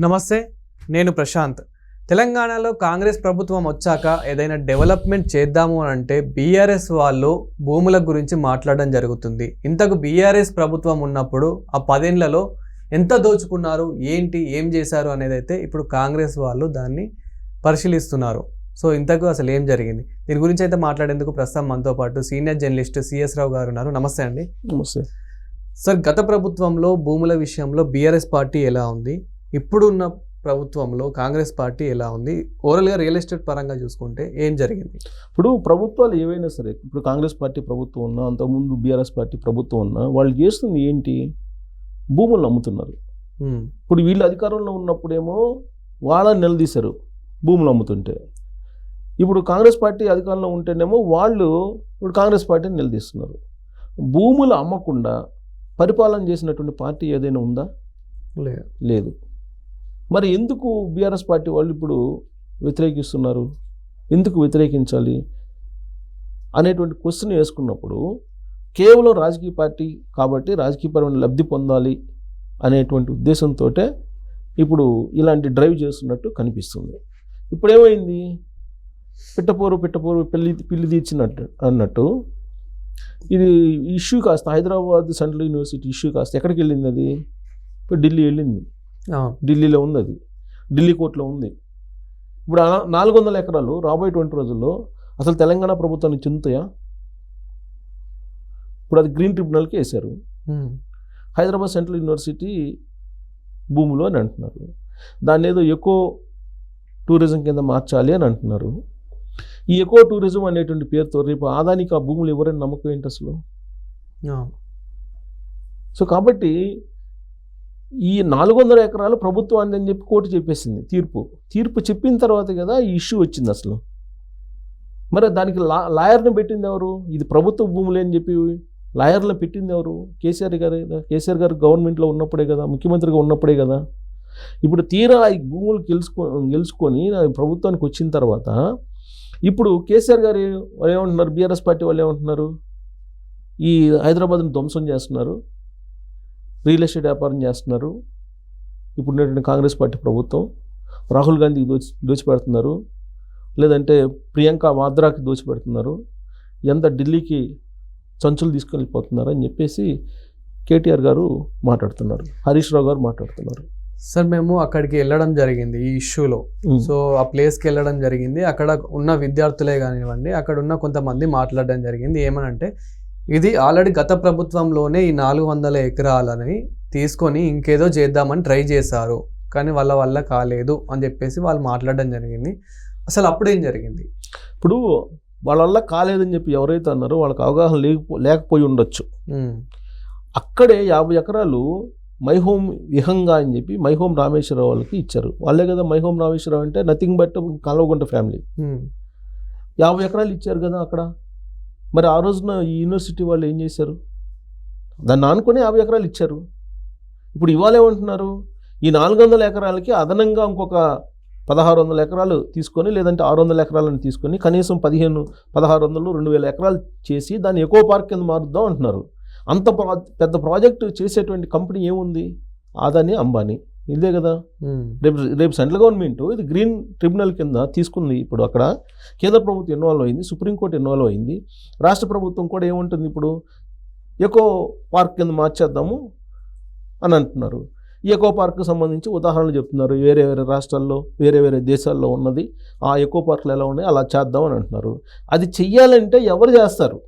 నమస్తే నేను ప్రశాంత్. తెలంగాణలో కాంగ్రెస్ ప్రభుత్వం వచ్చాక ఏదైనా డెవలప్మెంట్ చేద్దాము అని అంటే బీఆర్ఎస్ వాళ్ళు భూముల గురించి మాట్లాడడం జరుగుతుంది. ఇంతకు బీఆర్ఎస్ ప్రభుత్వం ఉన్నప్పుడు ఆ పదేళ్ళలో ఎంత దోచుకున్నారు ఏంటి ఏం చేశారు అనేది అయితే ఇప్పుడు కాంగ్రెస్ వాళ్ళు దాన్ని పరిశీలిస్తున్నారు. సో ఇంతకు అసలు ఏం జరిగింది? దీని గురించి అయితే మాట్లాడేందుకు ప్రస్తుతం మనతో పాటు సీనియర్ జర్నలిస్ట్ సిఎస్ రావు గారు ఉన్నారు. నమస్తే అండి. నమస్తే. సార్ గత ప్రభుత్వంలో భూముల విషయంలో బీఆర్ఎస్ పార్టీ ఎలా ఉంది? ఇప్పుడున్న ప్రభుత్వంలో కాంగ్రెస్ పార్టీ ఎలా ఉంది? ఓవరాల్గా రియల్ ఎస్టేట్ పరంగా చూసుకుంటే ఏం జరిగింది? ఇప్పుడు ప్రభుత్వాలు ఏవైనా సరే ఇప్పుడు కాంగ్రెస్ పార్టీ ప్రభుత్వం ఉన్నా అంతకుముందు బీఆర్ఎస్ పార్టీ ప్రభుత్వం ఉన్నా వాళ్ళు చేస్తుంది ఏంటి? భూములను అమ్ముతున్నారు. ఇప్పుడు వీళ్ళు అధికారంలో ఉన్నప్పుడేమో వాళ్ళని నిలదీశారు భూములు అమ్ముతుంటే. ఇప్పుడు కాంగ్రెస్ పార్టీ అధికారంలో ఉంటేనేమో వాళ్ళు ఇప్పుడు కాంగ్రెస్ పార్టీని నిలదీస్తున్నారు. భూములు అమ్మకుండా పరిపాలన చేసినటువంటి పార్టీ ఏదైనా ఉందా? లేదు. మరి ఎందుకు బీఆర్ఎస్ పార్టీ వాళ్ళు ఇప్పుడు వ్యతిరేకిస్తున్నారు? ఎందుకు వ్యతిరేకించాలి? అనేటువంటి క్వశ్చన్ వేసుకున్నప్పుడు కేవలం రాజకీయ పార్టీ కాబట్టి రాజకీయపరమైన లబ్ధి పొందాలి అనేటువంటి ఉద్దేశంతో ఇప్పుడు ఇలాంటి డ్రైవ్ చేస్తున్నట్టు కనిపిస్తుంది. ఇప్పుడు ఏమైంది పిట్టపోరు పిట్టపోరు పెళ్ళి పిల్లి తీర్చినట్టు అన్నట్టు ఇది ఇష్యూ కాస్త హైదరాబాద్ సెంట్రల్ యూనివర్సిటీ ఇష్యూ కాస్త ఎక్కడికి వెళ్ళింది అది? ఇప్పుడు ఢిల్లీ వెళ్ళింది. ఢిల్లీలో ఉంది అది. ఢిల్లీ కోర్టులో ఉంది. ఇప్పుడు నాలుగు వందల ఎకరాలు రాబోయేటువంటి రోజుల్లో అసలు తెలంగాణ ప్రభుత్వానికి చెందుతాయా ఇప్పుడు అది గ్రీన్ ట్రిబ్యునల్కి వేశారు. హైదరాబాద్ సెంట్రల్ యూనివర్సిటీ భూములు అని అంటున్నారు. దాన్ని ఏదో ఎకో టూరిజం కింద మార్చాలి అని అంటున్నారు. ఈ ఎకో టూరిజం అనేటువంటి పేరుతో రేపు ఆదానికి ఆ భూములు ఎవరైనా నమ్మకం ఏంటి అసలు? సో కాబట్టి ఈ నాలుగు వందల ఎకరాలు ప్రభుత్వాన్ని అని చెప్పి కోర్టు చెప్పేసింది తీర్పు. తీర్పు చెప్పిన తర్వాత కదా ఈ ఇష్యూ వచ్చింది అసలు. మరి దానికి లా లాయర్ని పెట్టింది ఎవరు? ఇది ప్రభుత్వ భూములే అని చెప్పి లాయర్లను పెట్టింది ఎవరు? కేసీఆర్ గారు కదా. కేసీఆర్ గారు గవర్నమెంట్లో ఉన్నప్పుడే కదా ముఖ్యమంత్రిగా ఉన్నప్పుడే కదా. ఇప్పుడు తీరా ఈ భూములు గెలుచుకో గెలుచుకొని ప్రభుత్వానికి వచ్చిన తర్వాత ఇప్పుడు కేసీఆర్ గారు వాళ్ళు ఏమంటున్నారు? బీఆర్ఎస్ పార్టీ వాళ్ళు ఏమంటున్నారు? ఈ హైదరాబాద్ని ధ్వంసం చేస్తున్నారు. రియల్ ఎస్టేట్ వ్యాపారం చేస్తున్నారు. ఇప్పుడు ఉన్నటువంటి కాంగ్రెస్ పార్టీ ప్రభుత్వం. రాహుల్ గాంధీకి దోచి దోచిపెడుతున్నారు. లేదంటే ప్రియాంక వాద్రాకి దోచిపెడుతున్నారు. ఎంత ఢిల్లీకి చంచులు తీసుకొని వెళ్ళిపోతున్నారు అని చెప్పేసి కేటీఆర్ గారు మాట్లాడుతున్నారు. హరీష్ రావు గారు మాట్లాడుతున్నారు. సార్ మేము అక్కడికి వెళ్ళడం జరిగింది ఈ ఇష్యూలో. సో ఆ ప్లేస్కి వెళ్ళడం జరిగింది. అక్కడ ఉన్న విద్యార్థులే కానివ్వండి అక్కడ ఉన్న కొంతమంది మాట్లాడడం జరిగింది. ఏమనంటే ఇది ఆల్రెడీ గత ప్రభుత్వంలోనే ఈ నాలుగు వందల ఎకరాలని తీసుకొని ఇంకేదో చేద్దామని ట్రై చేశారు. కానీ వాళ్ళ వల్ల కాలేదు అని చెప్పేసి వాళ్ళు మాట్లాడడం జరిగింది. అసలు అప్పుడేం జరిగింది? ఇప్పుడు వాళ్ళ వల్ల కాలేదని చెప్పి ఎవరైతే అన్నారో వాళ్ళకి అవగాహన లేకపో లేకపోయి ఉండొచ్చు. అక్కడే యాభై ఎకరాలు మై హోమ్ విహంగా అని చెప్పి మై హోమ్ రామేశ్వరరావు వాళ్ళకి ఇచ్చారు. వాళ్ళే కదా మై హోమ్ రామేశ్వరరావు అంటే నథింగ్ బట్ కలవగుంట ఫ్యామిలీ. యాభై ఎకరాలు ఇచ్చారు కదా అక్కడ. మరి ఆ రోజున ఈ యూనివర్సిటీ వాళ్ళు ఏం చేశారు? దాన్ని ఆనుకొని యాభై ఎకరాలు ఇచ్చారు. ఇప్పుడు ఇవాళ ఏమంటున్నారు? ఈ నాలుగు వందల ఎకరాలకి అదనంగా ఇంకొక పదహారు వందల ఎకరాలు తీసుకొని లేదంటే ఆరు వందల ఎకరాలను తీసుకొని కనీసం పదిహేను పదహారు వందలు రెండు వేల ఎకరాలు చేసి దాన్ని ఎకో పార్క్ కింద మారుద్దాం అంటున్నారు. అంత ప్రా పెద్ద ప్రాజెక్టు చేసేటువంటి కంపెనీ ఏముంది? ఆదాని అంబానీ. ఇదే కదా. రేపు రేపు సెంట్రల్ గవర్నమెంట్ ఇది గ్రీన్ ట్రిబ్యునల్ కింద తీసుకుంది ఇప్పుడు అక్కడ. కేంద్ర ప్రభుత్వం ఇన్వాల్వ్ అయింది సుప్రీంకోర్టు ఇన్వాల్వ్ అయింది. రాష్ట్ర ప్రభుత్వం కూడా ఏముంటుంది ఇప్పుడు? ఎకో పార్క్ కింద మార్చేద్దాము అని అంటున్నారు. ఈ ఎకో పార్క్కి సంబంధించి ఉదాహరణలు చెప్తున్నారు. వేరే వేరే రాష్ట్రాల్లో వేరే వేరే దేశాల్లో ఉన్నది. ఆ ఎకో పార్కులు ఎలా ఉన్నాయి? అలా చేద్దాం అని అంటున్నారు. అది చెయ్యాలంటే ఎవరు చేస్తారు?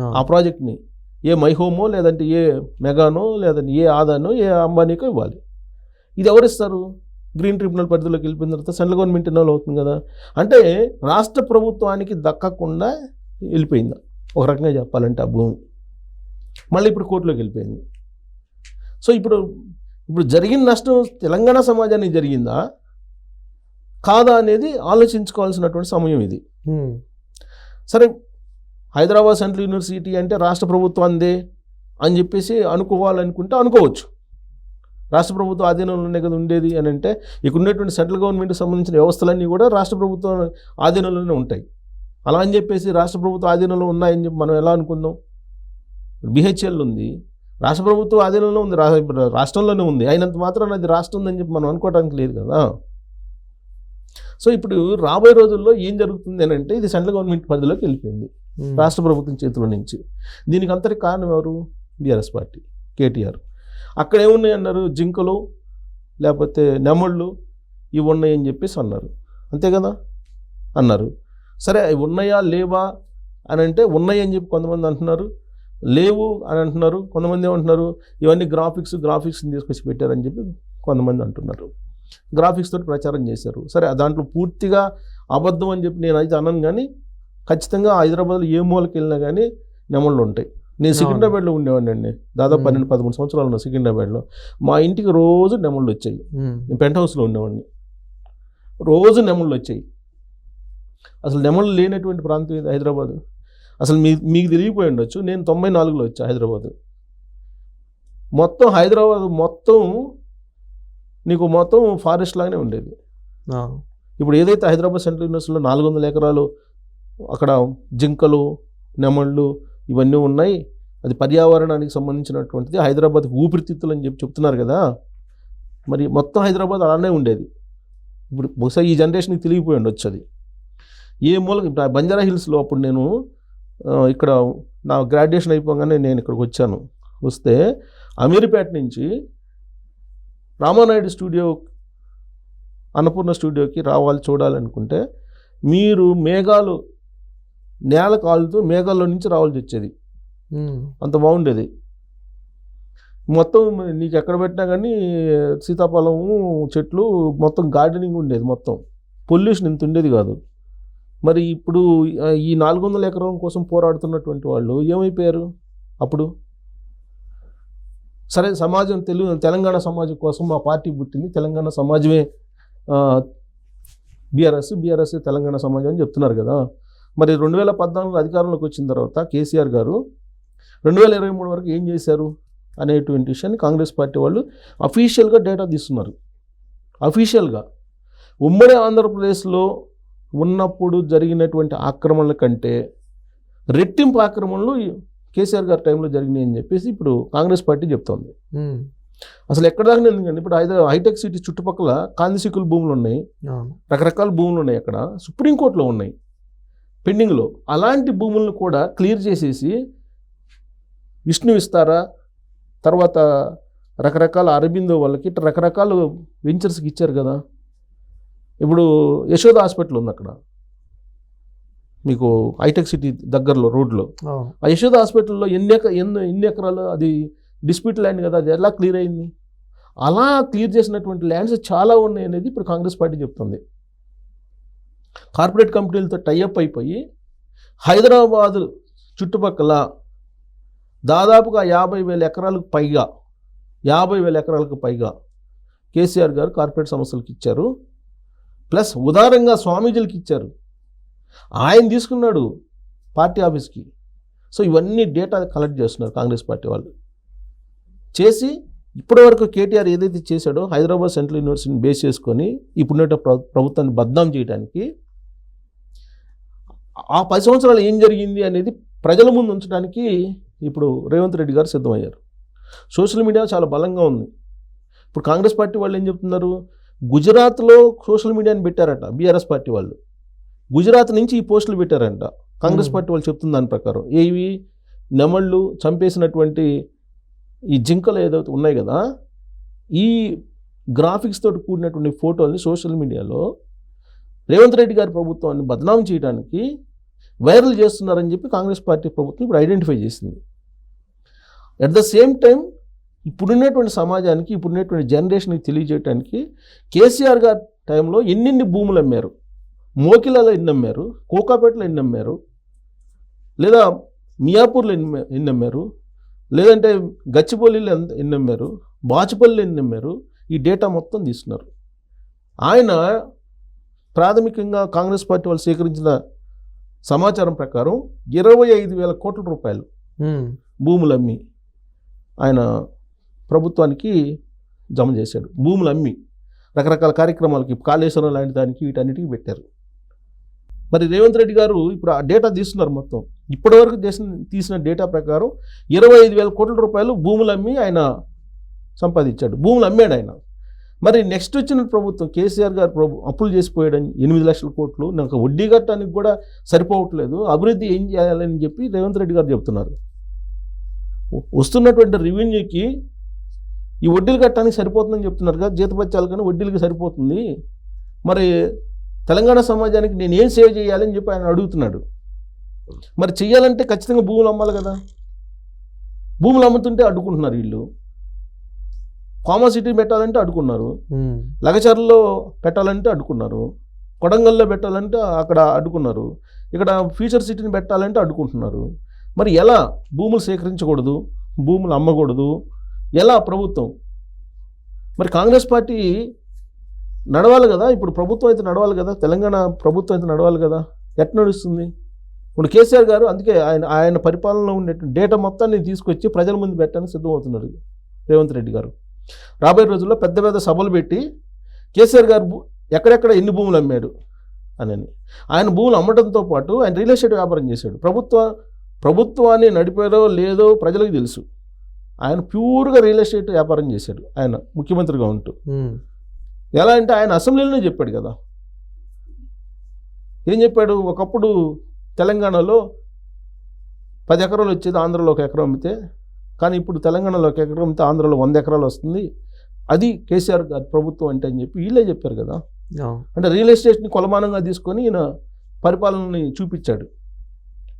ఆ. ఆ, ప్రాజెక్ట్ని ఏ మైహోమో లేదంటే ఏ మెగానో లేదంటే ఏ ఆదానో ఏ అంబానీకో ఇవ్వాలి. ఇది ఎవరిస్తారు గ్రీన్ ట్రిబ్యునల్ పరిధిలోకి వెళ్ళిపోయిన తర్వాత సెంట్రల్ గవర్నమెంట్ ఇన్వాల్వ్ అవుతుంది కదా. అంటే రాష్ట్ర ప్రభుత్వానికి దక్కకుండా వెళ్ళిపోయింది. ఒక రకంగా చెప్పాలంటే ఆ భూమి. మళ్ళీ ఇప్పుడు కోర్టులోకి వెళ్ళిపోయింది. సో ఇప్పుడు ఇప్పుడు జరిగిన నష్టం తెలంగాణ సమాజానికి జరిగిందా? కాదా అనేది ఆలోచించుకోవాల్సినటువంటి సమయం ఇది. సరే హైదరాబాద్ సెంట్రల్ యూనివర్సిటీ అంటే రాష్ట్ర ప్రభుత్వందే అని చెప్పేసి అనుకోవాలనుకుంటే అనుకోవచ్చు. రాష్ట్ర ప్రభుత్వ ఆధీనంలోనే కదా ఉండేది అని అంటే ఇక్కడ ఉన్నటువంటి సెంట్రల్ గవర్నమెంట్కి సంబంధించిన వ్యవస్థలన్నీ కూడా రాష్ట్ర ప్రభుత్వం ఆధీనంలోనే ఉంటాయి. అలా అని చెప్పేసి రాష్ట్ర ప్రభుత్వ ఆధీనంలో ఉన్నాయని చెప్పి మనం ఎలా అనుకుందాం? బిహెచ్ఎల్ ఉంది. రాష్ట్ర ప్రభుత్వం ఆధీనంలో ఉంది. రాష్ట్రంలోనే ఉంది. అయినంత మాత్రం అది రాష్ట్రం ఉందని చెప్పి మనం అనుకోవడానికి లేదు కదా. సో ఇప్పుడు రాబోయే రోజుల్లో ఏం జరుగుతుంది అని అంటే ఇది సెంట్రల్ గవర్నమెంట్ పరిధిలోకి వెళ్ళిపోయింది. రాష్ట్ర ప్రభుత్వం చేతిలో నుంచి. దీనికి అంతటి కారణం ఎవరు? BRS party KTR. అక్కడ ఏమున్నాయి అన్నారు? జింకలు లేకపోతే నెమళ్ళు ఇవి ఉన్నాయని చెప్పేసి అన్నారు. అంతే కదా? అన్నారు. సరే అవి ఉన్నాయా? లేవా? అని అంటే ఉన్నాయి అని చెప్పి కొంతమంది అంటున్నారు. లేవు అని అంటున్నారు. కొంతమంది ఏమంటున్నారు? ఇవన్నీ గ్రాఫిక్స్ గ్రాఫిక్స్ని తీసుకొచ్చి పెట్టారని చెప్పి కొంతమంది అంటున్నారు. గ్రాఫిక్స్ తోటి ప్రచారం చేశారు. సరే దాంట్లో పూర్తిగా అబద్ధం అని చెప్పి నేను అయితే అనను కానీ ఖచ్చితంగా హైదరాబాద్లో ఏ మూలకి వెళ్ళినా కానీ నెమళ్ళు ఉంటాయి. నేను సికింద్రాబాద్లో ఉండేవాడిని అండి దాదాపు. పన్నెండు పదమూడు సంవత్సరాలు ఉన్నా సికింద్రాబాద్లో మా ఇంటికి రోజు నెమళ్ళు వచ్చాయి. నేను పెంట్ హౌస్లో ఉండేవాడిని. రోజు నెమళ్ళు వచ్చాయి. అసలు నెమళ్ళు లేనటువంటి ప్రాంతం ఇది హైదరాబాద్. అసలు మీ మీకు తెలియపోయి ఉండొచ్చు. నేను తొంభై నాలుగులో వచ్చా హైదరాబాద్. మొత్తం హైదరాబాద్ మొత్తం నీకు మొత్తం ఫారెస్ట్ లాగానే ఉండేది. ఇప్పుడు ఏదైతే హైదరాబాద్ సెంట్రల్ యూనివర్సిటీలో నాలుగు వందల ఎకరాలు అక్కడ జింకలు నెమళ్ళు ఇవన్నీ ఉన్నాయి. అది పర్యావరణానికి సంబంధించినటువంటిది. హైదరాబాద్ ఊపిరితిత్తులు అని చెప్పి చెప్తున్నారు కదా. మరి మొత్తం హైదరాబాద్ అలానే ఉండేది. ఇప్పుడు బహుశా ఈ జనరేషన్కి తెలియపోయి ఉండొచ్చు అది. ఏ మూలక ఇప్పుడు బంజారా హిల్స్లో అప్పుడు నేను ఇక్కడ నా గ్రాడ్యుయేషన్ అయిపోగానే నేను ఇక్కడికి వచ్చాను. వస్తే అమీర్పేట నుంచి రామానాయుడు స్టూడియో అన్నపూర్ణ స్టూడియోకి రావాలి చూడాలనుకుంటే మీరు మేఘాలు నేల కాలుతూ మేఘాల్లో నుంచి రావాల్సి వచ్చేది. అంత బాగుండేది. మొత్తం నీకు ఎక్కడ పెట్టినా కానీ సీతాఫలము చెట్లు మొత్తం గార్డెనింగ్ ఉండేది మొత్తం. పొల్యూషన్ ఇంత ఉండేది కాదు. మరి ఇప్పుడు ఈ నాలుగు వందల ఎకరం కోసం పోరాడుతున్నటువంటి వాళ్ళు ఏమైపోయారు అప్పుడు? సరే సమాజం తెలుగు తెలంగాణ సమాజం కోసం మా పార్టీ పుట్టింది. తెలంగాణ సమాజమే బీఆర్ఎస్ బీఆర్ఎస్ తెలంగాణ సమాజం అని చెప్తున్నారు కదా. మరి రెండు వేల పద్నాలుగు అధికారంలోకి వచ్చిన తర్వాత కేసీఆర్ గారు రెండు వేల ఇరవై మూడు వరకు ఏం చేశారు అనేటువంటి విషయాన్ని కాంగ్రెస్ పార్టీ వాళ్ళు అఫీషియల్గా డేటా తీస్తున్నారు. అఫీషియల్గా ఉమ్మడి ఆంధ్రప్రదేశ్లో ఉన్నప్పుడు జరిగినటువంటి ఆక్రమణల కంటే రెట్టింపు ఆక్రమణలు కేసీఆర్ గారి టైంలో జరిగినాయి అని చెప్పేసి ఇప్పుడు కాంగ్రెస్ పార్టీ చెప్తోంది. అసలు ఎక్కడ దాకా ఎందుకండి ఇప్పుడు హైదరాబాద్ హైటెక్ సిటీ చుట్టుపక్కల కాందిసికుల భూములు ఉన్నాయి. రకరకాల భూములు ఉన్నాయి అక్కడ. సుప్రీంకోర్టులో ఉన్నాయి. పెండింగ్లో అలాంటి భూములను కూడా క్లియర్ చేసేసి విష్ణు విస్తారా తర్వాత రకరకాల అరబిందో వాళ్ళకి ఇట్లా రకరకాల వెంచర్స్కి ఇచ్చారు కదా. ఇప్పుడు యశోద హాస్పిటల్ ఉంది అక్కడ. మీకు హైటెక్ సిటీ దగ్గరలో రోడ్లో. ఆ యశోద హాస్పిటల్లో ఎన్ని ఎక ఎన్ని ఎన్ని ఎకరాలు అది డిస్ప్యూట్ ల్యాండ్ కదా అది ఎలా క్లియర్ అయింది? అలా క్లియర్ చేసినటువంటి ల్యాండ్స్ చాలా ఉన్నాయి అనేది ఇప్పుడు కాంగ్రెస్ పార్టీ చెప్తుంది. కార్పొరేట్ కంపెనీలతో టైఅప్ అయిపోయి హైదరాబాదు చుట్టుపక్కల దాదాపుగా యాభై వేల ఎకరాలకు పైగా యాభై వేల ఎకరాలకు పైగా కేసీఆర్ గారు కార్పొరేట్ సంస్థలకు ఇచ్చారు. ప్లస్ ఉదారంగా స్వామీజీలకి ఇచ్చారు. ఆయన తీసుకున్నాడు పార్టీ ఆఫీస్కి. సో ఇవన్నీ డేటా కలెక్ట్ చేస్తున్నారు కాంగ్రెస్ పార్టీ వాళ్ళు. చేసి ఇప్పటివరకు కేటీఆర్ ఏదైతే చేశాడో హైదరాబాద్ సెంట్రల్ యూనివర్సిటీని బేస్ చేసుకొని ఇప్పుడున్న ప్రభుత్వాన్ని బద్నాం చేయడానికి ఆ పది సంవత్సరాలు ఏం జరిగింది అనేది ప్రజల ముందు ఉంచడానికి ఇప్పుడు రేవంత్ రెడ్డి గారు సిద్ధమయ్యారు. సోషల్ మీడియా చాలా బలంగా ఉంది. ఇప్పుడు కాంగ్రెస్ పార్టీ వాళ్ళు ఏం చెప్తున్నారు? గుజరాత్లో సోషల్ మీడియాని పెట్టారట బీఆర్ఎస్ పార్టీ వాళ్ళు. గుజరాత్ నుంచి ఈ పోస్టులు పెట్టారంట. కాంగ్రెస్. పార్టీ వాళ్ళు చెప్తున్న దాని ప్రకారం. ఏవి? నెమళ్ళు చంపేసినటువంటి ఈ జింకలు ఏదైతే ఉన్నాయి కదా ఈ గ్రాఫిక్స్ తోటి కూడినటువంటి ఫోటోల్ని సోషల్ మీడియాలో రేవంత్ రెడ్డి గారి ప్రభుత్వాన్ని బదనాం చేయడానికి వైరల్ చేస్తున్నారని చెప్పి కాంగ్రెస్ పార్టీ ప్రభుత్వం ఇప్పుడు ఐడెంటిఫై చేసింది. అట్ ద సేమ్ టైం ఇప్పుడున్నటువంటి సమాజానికి ఇప్పుడున్నటువంటి జనరేషన్కి తెలియజేయడానికి కేసీఆర్ గారి టైంలో ఎన్నెన్ని భూములు అమ్మారు? మోకిలలో ఎన్ని అమ్మారు? కోకాపేటలో ఎన్ని అమ్మారు? లేదా మియాపూర్లో ఎన్ని ఎన్ని అమ్మారు? లేదంటే గచ్చిపల్లిలో ఎంత ఎన్ని అమ్మారు? బాచుపల్లిలో ఎన్ని అమ్మారు? ఈ డేటా మొత్తం తీసుకున్నారు ఆయన ప్రాథమికంగా కాంగ్రెస్ పార్టీ వాళ్ళు సేకరించిన సమాచారం ప్రకారం ఇరవై ఐదు వేల కోట్ల రూపాయలు. భూములు అమ్మి ఆయన ప్రభుత్వానికి జమ చేశాడు. భూములు అమ్మి రకరకాల కార్యక్రమాలకి కాళేశ్వరం లాంటి దానికి వీటన్నిటికీ పెట్టారు. మరి రేవంత్ రెడ్డి గారు ఇప్పుడు ఆ డేటా తీస్తున్నారు మొత్తం. ఇప్పటివరకు చేసిన తీసిన డేటా ప్రకారం ఇరవై ఐదు వేల కోట్ల రూపాయలు భూములు అమ్మి ఆయన సంపాదించాడు. భూములు అమ్మాడు ఆయన. మరి నెక్స్ట్ వచ్చిన ప్రభుత్వం కేసీఆర్ గారు ప్రభు అప్పులు చేసిపోయడం ఎనిమిది లక్షల కోట్లు నాకు వడ్డీ కట్టడానికి కూడా సరిపోవట్లేదు అభివృద్ధి ఏం చేయాలని చెప్పి రేవంత్ రెడ్డి గారు చెప్తున్నారు. వస్తున్నటువంటి రెవెన్యూకి ఈ వడ్డీలు కట్టడానికి సరిపోతుందని చెప్తున్నారు కదా జీతపత్యాలు కానీ వడ్డీలకి సరిపోతుంది. మరి తెలంగాణ సమాజానికి నేను ఏం సేవ్ చేయాలని చెప్పి ఆయన అడుగుతున్నాడు. మరి చెయ్యాలంటే ఖచ్చితంగా భూములు అమ్మాలి కదా. భూములు అమ్ముతుంటే అడ్డుకుంటున్నారు వీళ్ళు. ఫార్మా సిటీ పెట్టాలంటే అడ్డుకున్నారు. ఉమ్, లగచర్లలో పెట్టాలంటే అడ్డుకున్నారు. కొడంగల్లో పెట్టాలంటే అక్కడ అడ్డుకున్నారు. ఇక్కడ ఫ్యూచర్ సిటీని పెట్టాలంటే అడ్డుకుంటున్నారు. మరి ఎలా భూములు సేకరించకూడదు? భూములు అమ్మకూడదు? ఎలా ప్రభుత్వం? మరి కాంగ్రెస్ పార్టీ నడవాలి కదా? ఇప్పుడు ప్రభుత్వం అయితే నడవాలి కదా? తెలంగాణ ప్రభుత్వం అయితే నడవాలి కదా? ఎట్ నడుస్తుంది? ఇప్పుడు కేసీఆర్ గారు అందుకే ఆయన ఆయన పరిపాలనలో ఉండే డేటా మొత్తాన్ని తీసుకొచ్చి ప్రజల ముందు పెట్టడానికి సిద్ధమవుతున్నారు రేవంత్ రెడ్డి గారు. రాబోయే రోజుల్లో పెద్ద పెద్ద సభలు పెట్టి కేసీఆర్ గారు ఎక్కడెక్కడ ఎన్ని భూములు అమ్మాడు అని ఆయన భూములు అమ్మడంతో పాటు ఆయన రియల్ ఎస్టేట్ వ్యాపారం చేశాడు. ప్రభుత్వ ప్రభుత్వాన్ని నడిపారో లేదో ప్రజలకు తెలుసు. ఆయన ప్యూర్గా రియల్ ఎస్టేట్ వ్యాపారం చేశాడు. ఆయన ముఖ్యమంత్రిగా ఉంటూ. ఎలా అంటే ఆయన అసెంబ్లీలోనే చెప్పాడు కదా. ఏం చెప్పాడు? ఒకప్పుడు తెలంగాణలో పది ఎకరాలు వచ్చేది ఆంధ్రలో ఒక ఎకరం అమ్మితే కానీ ఇప్పుడు తెలంగాణలో ఒక ఎకరం ఆంధ్రలో వంద ఎకరాలు వస్తుంది. అది కేసీఆర్ గారి ప్రభుత్వం అంటే అని చెప్పి వీళ్ళే చెప్పారు కదా. అంటే రియల్ ఎస్టేట్ని కొలమానంగా తీసుకొని ఈయన పరిపాలనని చూపించాడు.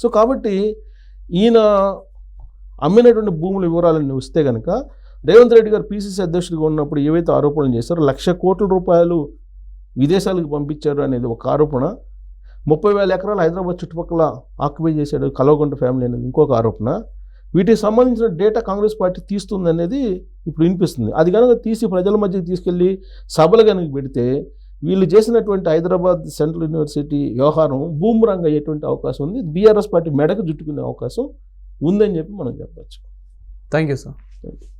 సో కాబట్టి ఈయన అమ్మినటువంటి భూముల వివరాలన్నీ వస్తే కనుక రేవంత్ రెడ్డి గారు పీసీసీ అధ్యక్షుడిగా ఉన్నప్పుడు ఏవైతే ఆరోపణలు చేశారో లక్ష కోట్ల రూపాయలు విదేశాలకు పంపించారు అనేది ఒక ఆరోపణ. ముప్పై వేల ఎకరాలు హైదరాబాద్ చుట్టుపక్కల ఆక్యుపై చేశాడు కలవకుంట ఫ్యామిలీ అనేది ఇంకొక ఆరోపణ. వీటికి సంబంధించిన డేటా కాంగ్రెస్ పార్టీ తీస్తుంది అనేది ఇప్పుడు వినిపిస్తుంది. అది కనుక తీసి ప్రజల మధ్యకి తీసుకెళ్ళి సభలు కనుక పెడితే వీళ్ళు చేసినటువంటి హైదరాబాద్ సెంట్రల్ యూనివర్సిటీ వ్యవహారం బూమ్రంగ్ అయ్యేటువంటి అవకాశం ఉంది. బీఆర్ఎస్ పార్టీ మెడకు జుట్టుకునే అవకాశం ఉందని చెప్పి మనం చెప్పచ్చు. Thank you sir Thank you.